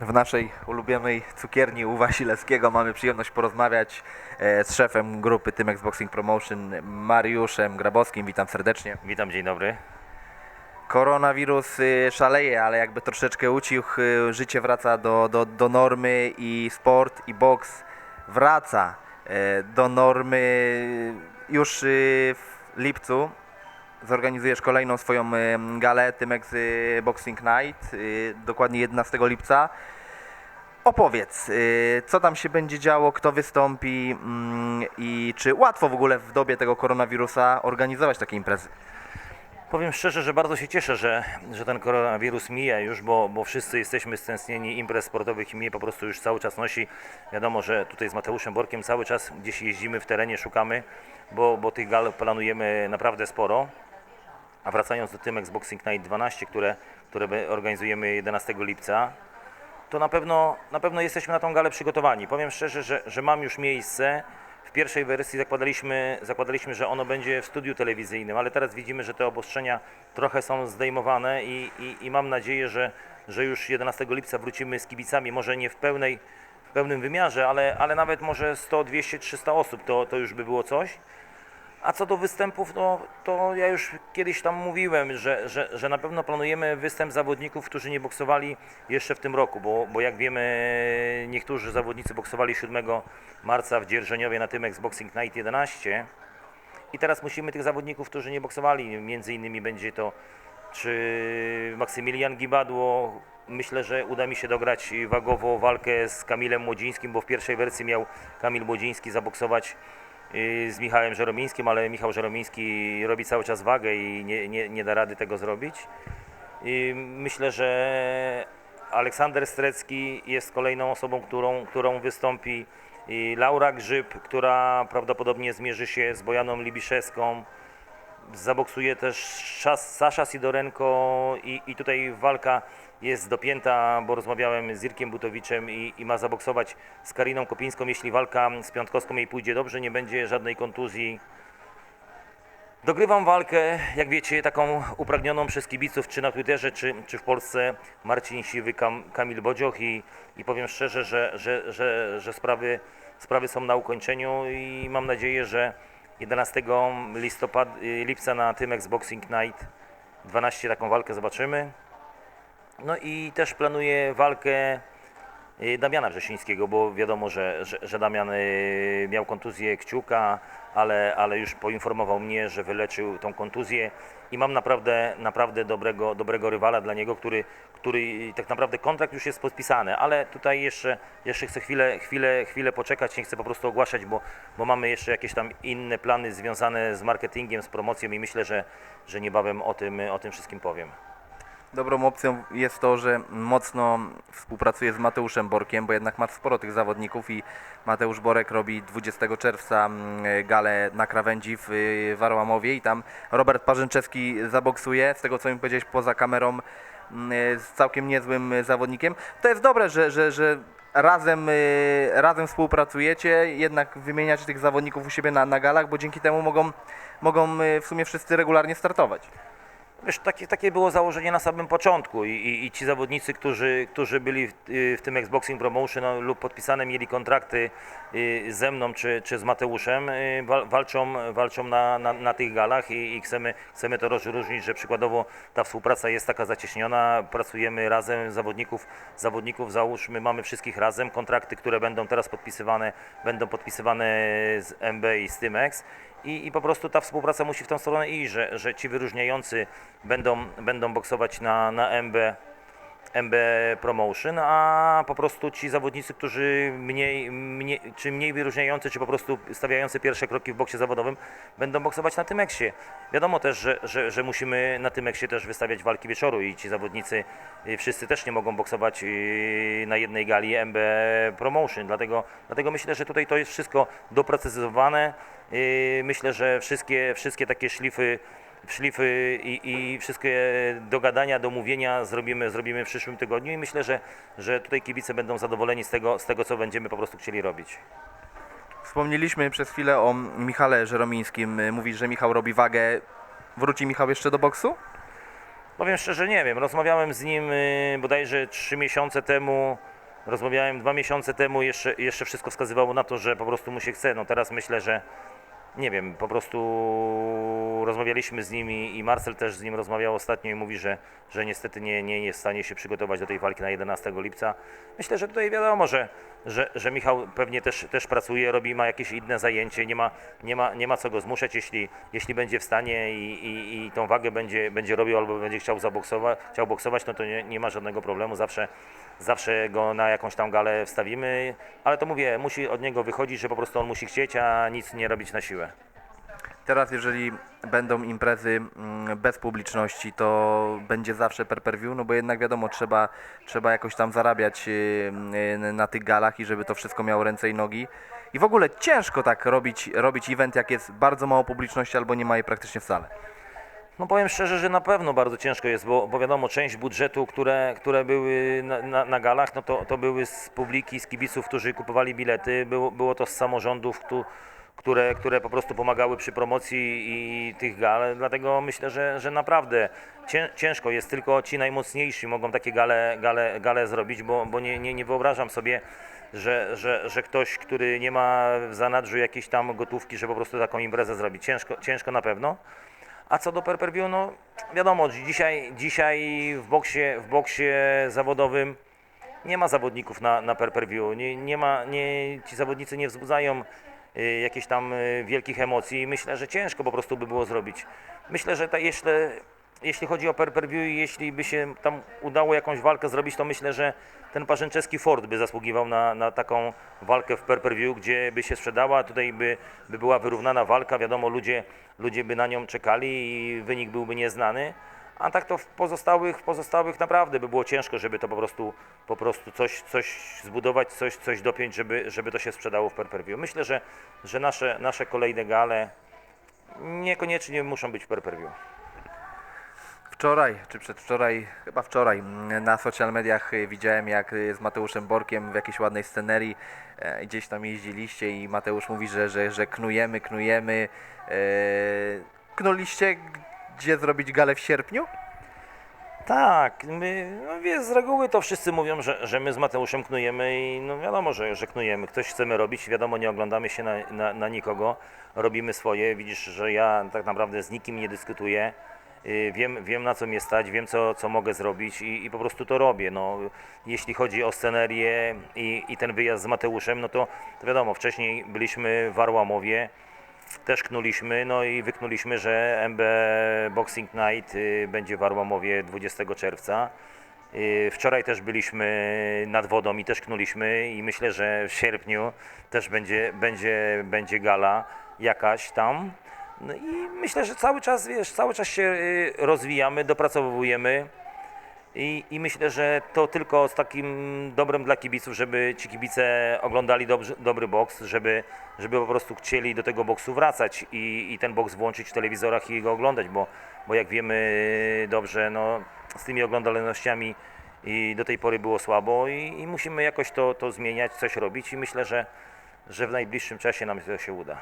W naszej ulubionej cukierni u Wasilewskiego mamy przyjemność porozmawiać e, z szefem grupy Tymex Boxing Promotion Mariuszem Grabowskim. Witam serdecznie. Witam, dzień dobry. Koronawirus y, szaleje, ale jakby troszeczkę ucichł, y, życie wraca do, do, do normy i sport i boks wraca e, do normy. Już y, w lipcu zorganizujesz kolejną swoją galę Tymex y, Boxing Night, y, dokładnie 11 lipca. Opowiedz, y, co tam się będzie działo, kto wystąpi mm, i czy łatwo w ogóle w dobie tego koronawirusa organizować takie imprezy? Powiem szczerze, że bardzo się cieszę, że, że ten koronawirus mija już, bo, bo wszyscy jesteśmy stęsknieni imprez sportowych i mnie po prostu już cały czas nosi. Wiadomo, że tutaj z Mateuszem Borkiem cały czas gdzieś jeździmy w terenie, szukamy, bo, bo tych gal planujemy naprawdę sporo. A wracając do Tymex Boxing Night 12, które, które organizujemy 11 lipca, to na pewno, na pewno jesteśmy na tą galę przygotowani. Powiem szczerze, że, że mam już miejsce. W pierwszej wersji zakładaliśmy, zakładaliśmy, że ono będzie w studiu telewizyjnym, ale teraz widzimy, że te obostrzenia trochę są zdejmowane i, i, i mam nadzieję, że, że już 11 lipca wrócimy z kibicami, może nie w pełnej, w pełnym wymiarze, ale, ale nawet może 100, 200, 300 osób, to, to już by było coś. A co do występów, no to ja już kiedyś tam mówiłem, że, że, że na pewno planujemy występ zawodników, którzy nie boksowali jeszcze w tym roku, bo, bo jak wiemy, niektórzy zawodnicy boksowali 7 marca w Dzierżoniowie na tym Boxing Night 11 i teraz musimy tych zawodników, którzy nie boksowali, między innymi będzie to czy Maksymilian Gibadło, myślę, że uda mi się dograć wagowo walkę z Kamilem Młodzińskim, bo w pierwszej wersji miał Kamil Młodziński zaboksować z Michałem Żeromińskim, ale Michał Żeromiński robi cały czas wagę i nie, nie, nie da rady tego zrobić. I myślę, że Aleksander Strecki jest kolejną osobą, którą, którą wystąpi Laura Grzyb, która prawdopodobnie zmierzy się z Bojaną Libiszewską. Zaboksuje też Sasza Sidorenko i, i tutaj walka jest dopięta, bo rozmawiałem z Irkiem Butowiczem i, i ma zaboksować z Kariną Kopińską. Jeśli walka z Piątkowską jej pójdzie dobrze, nie będzie żadnej kontuzji. Dogrywam walkę, jak wiecie, taką upragnioną przez kibiców, czy na Twitterze, czy, czy w Polsce, Marcin Siwy, Kam, Kamil Bodzioch i, i powiem szczerze, że, że, że, że sprawy, sprawy są na ukończeniu i mam nadzieję, że 11 listopad, y, lipca na Tymex Boxing Night 12 taką walkę zobaczymy. No i też planuję walkę Damiana Wrzesińskiego, bo wiadomo, że, że, że Damian y, miał kontuzję kciuka, ale, ale już poinformował mnie, że wyleczył tą kontuzję i mam naprawdę, naprawdę dobrego, dobrego rywala dla niego, który, który tak naprawdę kontrakt już jest podpisany, ale tutaj jeszcze, jeszcze chcę chwilę, chwilę, chwilę poczekać, nie chcę po prostu ogłaszać, bo, bo mamy jeszcze jakieś tam inne plany związane z marketingiem, z promocją i myślę, że, że niebawem o tym, o tym wszystkim powiem. Dobrą opcją jest to, że mocno współpracuje z Mateuszem Borkiem, bo jednak ma sporo tych zawodników i Mateusz Borek robi 20 czerwca mm, galę na krawędzi w y, Warłamowie i tam Robert Parzęczewski zaboksuje, z tego co mi powiedziałeś poza kamerą mm, z całkiem niezłym zawodnikiem. To jest dobre, że, że, że razem, y, razem współpracujecie, jednak wymieniacie tych zawodników u siebie na, na galach, bo dzięki temu mogą, mogą y, w sumie wszyscy regularnie startować. Wiesz, takie, takie było założenie na samym początku i, i, i ci zawodnicy, którzy, którzy byli w, y, w tym Xboxing Promotion no, lub podpisane mieli kontrakty y, ze mną czy, czy z Mateuszem, y, wal, walczą, walczą na, na, na tych galach i, i chcemy, chcemy to rozróżnić, że przykładowo ta współpraca jest taka zacieśniona, pracujemy razem, zawodników, zawodników załóżmy, mamy wszystkich razem, kontrakty, które będą teraz podpisywane, będą podpisywane z MB i z Tymex i, i po prostu ta współpraca musi w tą stronę iść, że, że ci wyróżniający będą, będą boksować na, na MB, MB Promotion, a po prostu ci zawodnicy, którzy mniej, mniej, czy mniej wyróżniający, czy po prostu stawiający pierwsze kroki w boksie zawodowym, będą boksować na Tymeksie. Wiadomo też, że, że, że musimy na Tymeksie też wystawiać walki wieczoru i ci zawodnicy y, wszyscy też nie mogą boksować y, na jednej gali MB Promotion, dlatego, dlatego myślę, że tutaj to jest wszystko doprecyzowane. Y, Myślę, że wszystkie, wszystkie takie szlify szlify i, i wszystkie dogadania, domówienia zrobimy, zrobimy w przyszłym tygodniu i myślę, że, że tutaj kibice będą zadowoleni z tego, z tego, co będziemy po prostu chcieli robić. Wspomnieliśmy przez chwilę o Michale Żeromińskim. Mówisz, że Michał robi wagę. Wróci Michał jeszcze do boksu? Powiem szczerze, nie wiem. Rozmawiałem z nim y, bodajże trzy miesiące temu. Rozmawiałem dwa miesiące temu, jeszcze, jeszcze wszystko wskazywało na to, że po prostu mu się chce. No teraz myślę, że nie wiem, po prostu rozmawialiśmy z nim i Marcel też z nim rozmawiał ostatnio i mówi, że, że niestety nie, nie jest w stanie się przygotować do tej walki na 11 lipca. Myślę, że tutaj wiadomo, że, że, że Michał pewnie też, też pracuje, robi, ma jakieś inne zajęcie, nie ma, nie ma, nie ma co go zmuszać, jeśli, jeśli będzie w stanie i, i, i tą wagę będzie, będzie robił albo będzie chciał zaboksować, chciał boksować, no to nie, nie ma żadnego problemu, zawsze, zawsze go na jakąś tam galę wstawimy, ale to mówię, musi od niego wychodzić, że po prostu on musi chcieć, a nic nie robić na siłę. Teraz, jeżeli będą imprezy mm, bez publiczności, to będzie zawsze per per view, no bo jednak wiadomo, trzeba, trzeba jakoś tam zarabiać y, y, na tych galach i żeby to wszystko miało ręce i nogi. I w ogóle ciężko tak robić, robić event, jak jest bardzo mało publiczności albo nie ma jej praktycznie wcale. No powiem szczerze, że na pewno bardzo ciężko jest, bo, bo wiadomo, część budżetu, które, które były na, na, na galach, no to, to były z publiki, z kibiców, którzy kupowali bilety, było, było to z samorządów, któ- które, które po prostu pomagały przy promocji i tych gal, dlatego myślę, że, że naprawdę cię, ciężko jest, tylko ci najmocniejsi mogą takie gale, gale, gale zrobić, bo, bo nie, nie, nie wyobrażam sobie, że, że, że ktoś, który nie ma w zanadrzu jakiejś tam gotówki, że po prostu taką imprezę zrobi. Ciężko, ciężko na pewno. A co do per per view, no wiadomo, dzisiaj, dzisiaj w, boksie, w boksie zawodowym nie ma zawodników na, na per per view. Nie, nie ma, nie, ci zawodnicy nie wzbudzają jakichś tam y, wielkich emocji myślę, że ciężko po prostu by było zrobić. Myślę, że ta, jeśli, jeśli chodzi o per per view i jeśli by się tam udało jakąś walkę zrobić, to myślę, że ten parzęczewski Ford by zasługiwał na, na taką walkę w per per view, gdzie by się sprzedała, tutaj by, by była wyrównana walka, wiadomo, ludzie, ludzie by na nią czekali i wynik byłby nieznany. A tak to w pozostałych, pozostałych naprawdę by było ciężko, żeby to po prostu, po prostu coś, coś zbudować, coś, coś dopiąć, żeby, żeby to się sprzedało w per per view. Myślę, że, że nasze, nasze kolejne gale niekoniecznie muszą być w per per view. Wczoraj, czy przedwczoraj, chyba wczoraj, na social mediach widziałem jak z Mateuszem Borkiem w jakiejś ładnej scenerii e, gdzieś tam jeździliście i Mateusz mówi, że, że, że knujemy, knujemy. E, knuliście, gdzie zrobić galę w sierpniu? Tak, my, no wie, z reguły to wszyscy mówią, że, że my z Mateuszem knujemy i no wiadomo, że, że knujemy. Ktoś chcemy robić, wiadomo, nie oglądamy się na, na, na nikogo, robimy swoje. Widzisz, że ja tak naprawdę z nikim nie dyskutuję. Y, Wiem, wiem na co mnie stać, wiem co, co mogę zrobić i, i po prostu to robię. No, jeśli chodzi o scenerię i, i ten wyjazd z Mateuszem, no to, to wiadomo, wcześniej byliśmy w Arłamowie, też knuliśmy, no i wyknuliśmy, że MB Boxing Night y, będzie w Arłamowie 20 czerwca. Y, Wczoraj też byliśmy nad wodą i też knuliśmy i myślę, że w sierpniu też będzie, będzie, będzie gala jakaś tam. No i myślę, że cały czas, wiesz, cały czas się y, rozwijamy, dopracowujemy. I, I myślę, że to tylko z takim dobrem dla kibiców, żeby ci kibice oglądali dobrzy, dobry boks, żeby, żeby po prostu chcieli do tego boksu wracać i, i ten boks włączyć w telewizorach i go oglądać, bo, bo jak wiemy dobrze, no, z tymi oglądalnościami i do tej pory było słabo i, i musimy jakoś to, to zmieniać, coś robić i myślę, że, że w najbliższym czasie nam to się uda.